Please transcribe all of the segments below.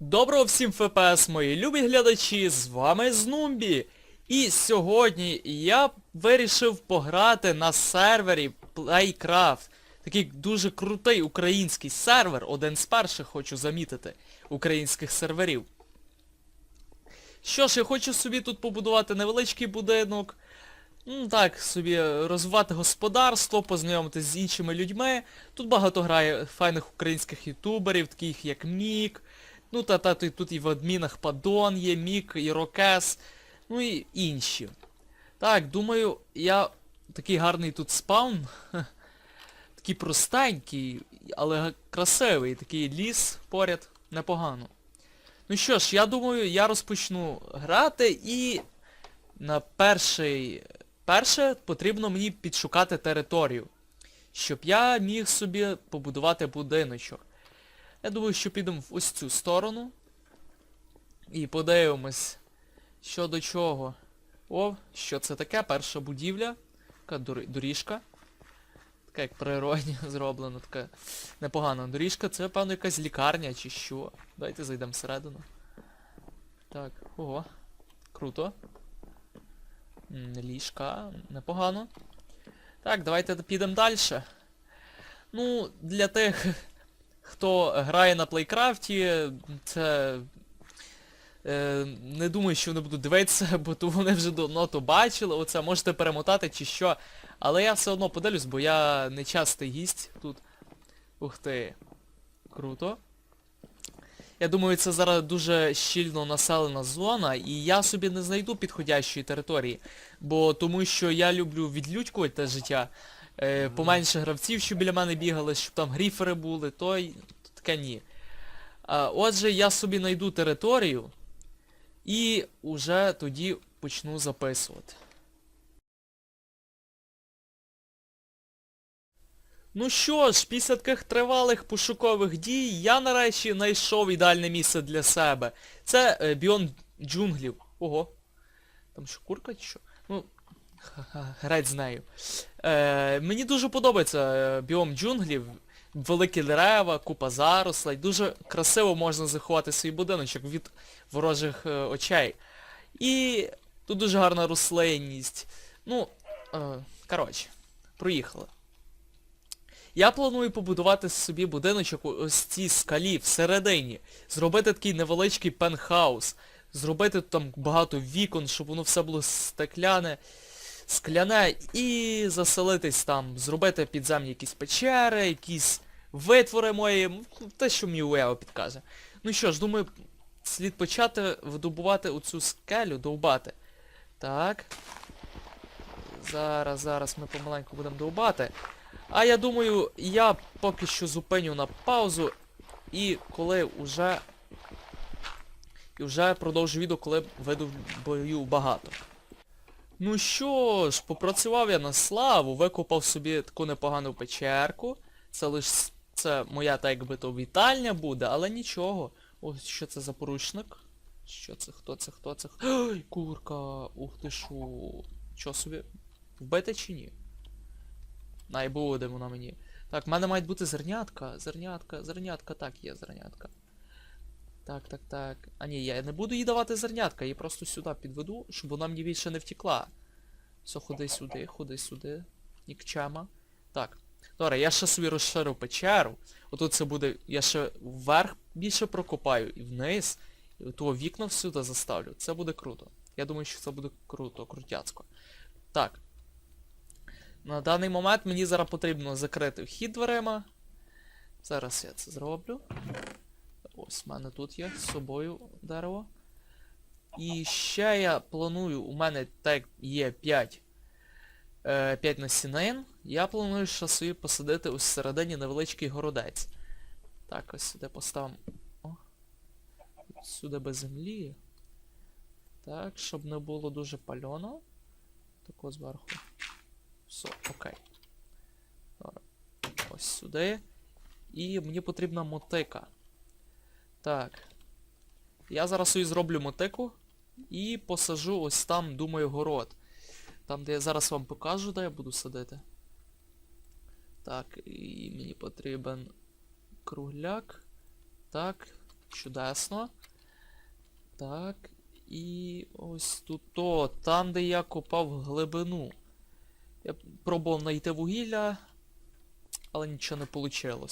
Доброго всім ФПС, мої любі глядачі, з вами Знумбі. І сьогодні я вирішив пограти на сервері Playcraft. Такий дуже крутий український сервер, один з перших хочу замітити, українських серверів. Що ж, я хочу собі тут побудувати невеличкий будинок. Ну так, собі розвивати господарство, познайомитися з іншими людьми. Тут багато грає файних українських ютуберів, таких як Мік. Ну та та тут і в адмінах Падон є, Мік, Ірокес, ну і інші. Так, думаю, я такий гарний тут спаун. Такий простенький, але красивий, такий ліс поряд, непогано. Ну що ж, я думаю, я розпочну грати і на перший... Перше потрібно мені підшукати територію, щоб я міг собі побудувати будиночок. Я думаю, що підемо в ось цю сторону. І подивимось, що до чого. О, що це таке? Перша будівля. Така доріжка. Така як природня зроблена, така непогана доріжка. Це, певно, якась лікарня чи що. Давайте зайдемо всередину. Так, ого. Круто. Ліжка, непогано. Так, давайте підемо далі. Ну, для тих, хто грає на плейкрафті, це... Е, не думаю, що вони будуть дивитися, бо то вони вже давно то бачили, оце можете перемотати чи що. Але я все одно подивлюсь, бо я не частий гість тут. Ух ти. Круто. Я думаю, це зараз дуже щільно населена зона, і я собі не знайду підходящої території. Бо тому що я люблю відлюдькувати те життя. Е, поменше гравців, що біля мене бігали, щоб там гріфери були, то й таке ні. А, отже, я собі знайду територію і уже тоді почну записувати. Ну що ж, після таких тривалих пошукових дій я нарешті знайшов ідеальне місце для себе. Це е, біон джунглів. Ого. Там що, курка чи що? Греть з нею. Е, мені дуже подобається е, біом джунглів. Великі дерева, купа зарослей. Дуже красиво можна заховати свій будиночок від ворожих е, очей. І тут дуже гарна рослинність. Ну, е, коротше, проїхали. Я планую побудувати собі будиночок у ось цій скалі всередині. Зробити такий невеличкий пентхаус. Зробити там багато вікон, щоб воно все було стекляне, скляне, і заселитись там, зробити підземні якісь печери, якісь витвори мої, те, що мені уява підкаже. Ну що ж, думаю, слід почати видобувати оцю скелю, довбати. Так. Зараз, зараз ми помаленьку будемо довбати. А я думаю, я поки що зупиню на паузу і коли вже... І вже продовжу відео, коли видобою багато. Ну що ж, попрацював я на славу, викопав собі таку непогану печерку. Це лиш це моя так якби то вітальня буде, але нічого. Ось що це за поручник? Що це? Хто це? Хто це? Ой, курка! Ух ти шо. Чо собі? Вбити чи ні? Най буде воно мені. Так, в мене мають бути зернятка. Зернятка, зернятка, так, є зернятка. Так, так, так. А ні, я не буду їй давати зернятка, я просто сюди підведу, щоб вона мені більше не втекла. Все, ходи сюди, ходи сюди. Нікчема. Так. Добре, я ще собі розширю печеру. Отут це буде. Я ще вверх більше прокопаю і вниз. І того вікна всюди заставлю. Це буде круто. Я думаю, що це буде круто, крутяцько. Так. На даний момент мені зараз потрібно закрити вхід дверима. Зараз я це зроблю. Ось в мене тут є з собою дерево. І ще я планую, у мене так є 5, е, 5 насінин. Я планую ще собі посадити ось всередині невеличкий городець. Так, ось сюди поставимо. О. Сюди без землі. Так, щоб не було дуже пальоно. Тако зверху. Все, окей. Ось сюди. І мені потрібна мотика. Так. Я зараз собі зроблю мотику і посажу ось там, думаю, город. Там, де я зараз вам покажу, де я буду садити. Так, і мені потрібен кругляк. Так. Чудесно. Так. І ось тут то, там, де я копав глибину. Я пробував знайти вугілля, але нічого не вийшло.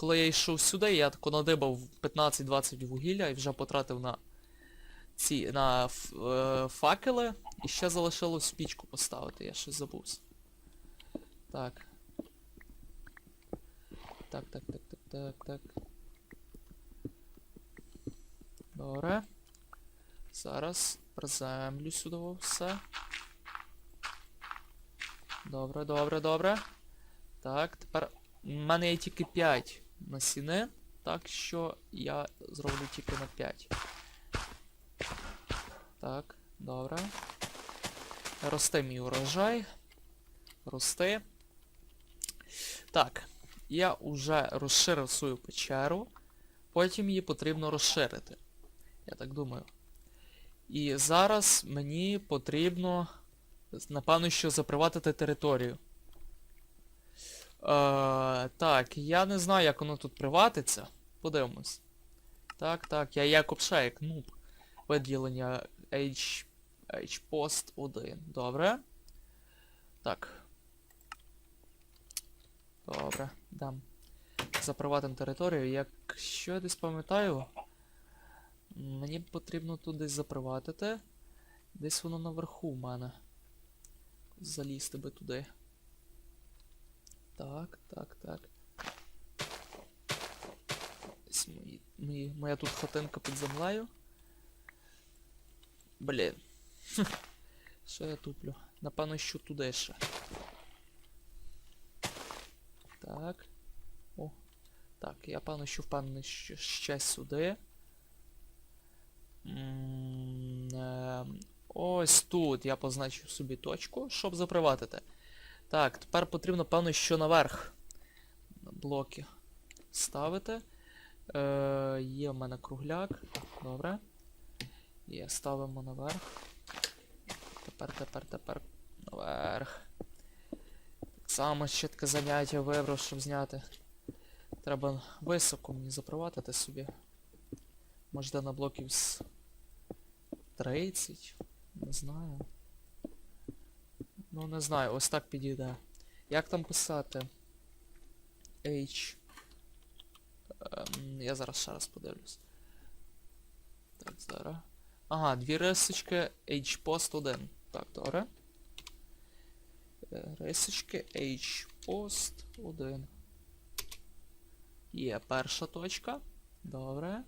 Коли я йшов сюди, я тако надибав 15-20 вугілля і вже потратив на ці на е, факели. І ще залишилось пічку поставити, я щось забувся. Так. Так, так, так, так, так, так. Добре. Зараз приземлю сюди все. Добре, добре, добре. Так, тепер в мене є тільки 5 насіни, так що я зроблю тільки на 5. Так, добре. Росте мій урожай. Рости. Так, я вже розширив свою печеру. Потім її потрібно розширити. Я так думаю. І зараз мені потрібно, напевно, що заприватити територію. Е, так, я не знаю, як воно тут приватиться. Подивимось. Так, так, я як обше, як нуб. Виділення H, H-Post 1. Добре. Так. Добре, дам. Заприватим територію. Якщо я десь пам'ятаю, мені потрібно тут десь заприватити. Десь воно наверху в мене. Залізти би туди. Так, так, так. Мої, мої, моя тут хатинка під землею. Блін. Що я туплю? Напевно, що туди ще. Так. О. Так, я певно, що впевнений, що ще сюди. М, ем, Ось тут я позначив собі точку, щоб заприватити. Так, тепер потрібно, певно, що наверх блоки ставити. Е, є в мене кругляк. Добре. Є, ставимо наверх. Тепер, тепер, тепер наверх. Так само ще таке заняття вибрав, щоб зняти. Треба високо мені заприватити собі. Може де на блоків з 30. Не знаю. Ну, не знаю, ось так підійде. Як там писати? H. Ем, я зараз ще раз подивлюсь. Так, зараз. Ага, дві рисочки H-Post 1. Так, добре. Е, Рисочки H-Post 1. Є перша точка. Добре.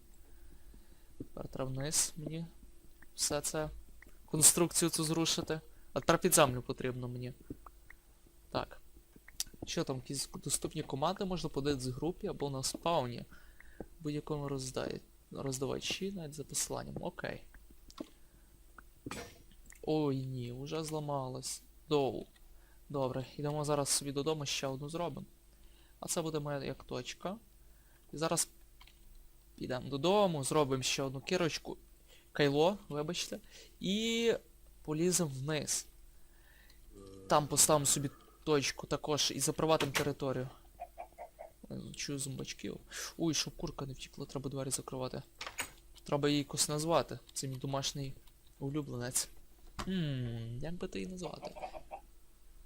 Тепер треба вниз мені все це. Конструкцію цю зрушити. Тепер землю потрібно мені. Так. Що там, якісь доступні команди можна подати з групі або на спауні. Будь-якому роздай... роздавачі, навіть за посиланням. Окей. Ой ні, вже зламалось. Доу. Добре, йдемо зараз собі додому, ще одну зробимо. А це буде моя як точка. І зараз підемо додому, зробимо ще одну кірочку. Кайло, вибачте. І поліземо вниз. Там поставимо собі точку також і заприватимо територію. Чую зомбачків. Ой, щоб курка не втікла, треба двері закривати. Треба її якось назвати. Це мій домашній улюбленець. Ммм, як би ти її назвати?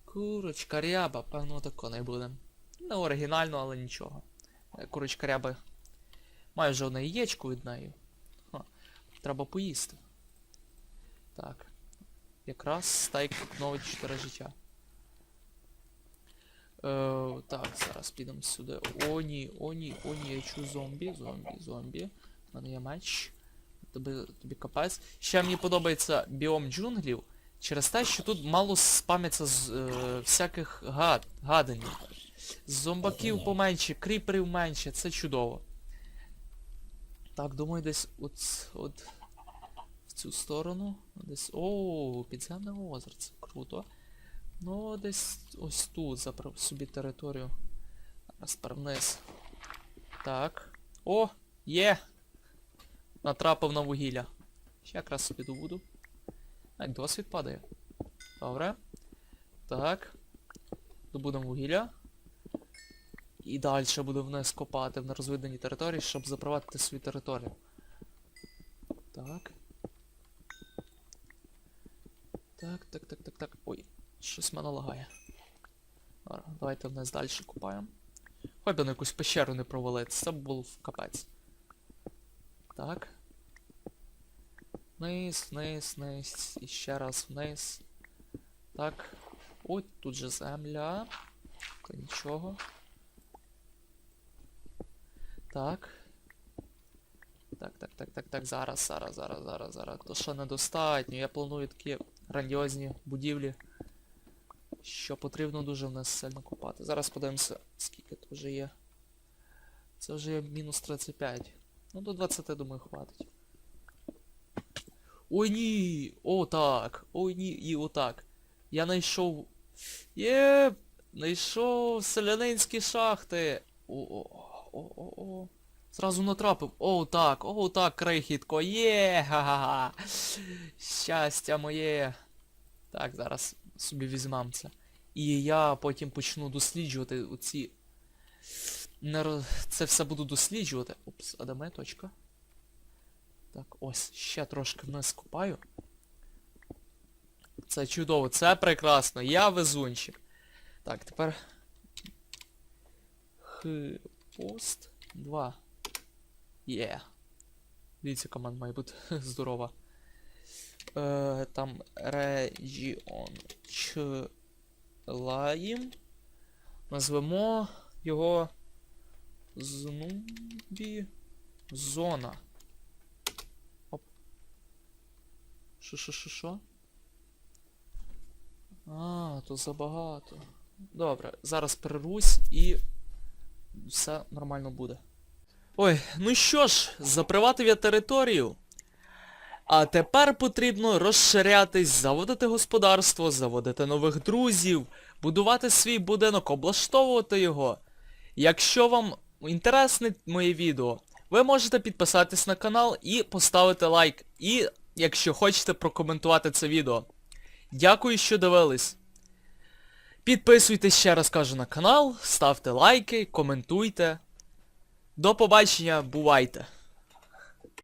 Курочка ряба, певно тако не буде. Не оригінально, але нічого. Е, Курочка ряба. Має вже одне яєчко від неї. Ха. Треба поїсти. Так. Якраз стейк відновить 4 життя. Е, так, зараз підемо сюди. О, ні, о, ні, о, ні, я чую зомбі, зомбі, зомбі. У мене є меч. Тобі, тобі капець. Ще мені подобається біом джунглів через те, що тут мало спам'яться з е, всяких гад, гаданів. Зомбаків поменше, кріперів менше, це чудово. Так, думаю, десь от, от цю сторону. Десь. О, підземне озеро, це круто. Ну, десь ось тут забрав собі територію. Вниз. Так. О! Є! Натрапив на вугілля. Ще якраз собі добуду. Так, досвід падає. Добре. Так. Добудемо вугілля. І далі буду вниз копати в нерозвидані території, щоб запровадити свою територію. Так. Так, так, так, так, так. Ой, щось мене лагає. Давайте вниз далі купаємо. Хоч би на якусь пещеру не провалитися, це б було капець. Так. Вниз, вниз, вниз. І ще раз вниз. Так. Ой, тут же земля. Та нічого. Так. Так, так, так, так, так, зараз, зараз, зараз, зараз, зараз. То що недостатньо. Я планую такі грандіозні будівлі. Що потрібно дуже в нас сильно купати. Зараз подивимося, скільки тут вже є. Це вже є мінус 35. Ну до 20, думаю, хватить. Ой ні! О, так! Ой ні, і отак. Я знайшов. Є! Знайшов селянинські шахти! О-о-о-о-о. Зразу натрапив. О, так, о, так, крихітко. Є! Ха-ха-ха. Щастя моє. Так, зараз собі візьмам це. І я потім почну досліджувати оці. Це все буду досліджувати. Опс, а де моя точка? Так, ось, ще трошки вниз копаю. Це чудово, це прекрасно. Я везунчик. Так, тепер. Хпост 2. Є. Дивіться, команда має бути здорова. Е, там регіон Члаїм. Назвемо його Знубі Зона. Оп. Що? А, то забагато. Добре, зараз перервусь і все нормально буде. Ой, ну що ж, заприватив я територію. А тепер потрібно розширятись, заводити господарство, заводити нових друзів, будувати свій будинок, облаштовувати його. Якщо вам інтересне моє відео, ви можете підписатись на канал і поставити лайк. І, якщо хочете, прокоментувати це відео. Дякую, що дивились. Підписуйтесь ще раз кажу на канал, ставте лайки, коментуйте. Dopo baixinha, buaita.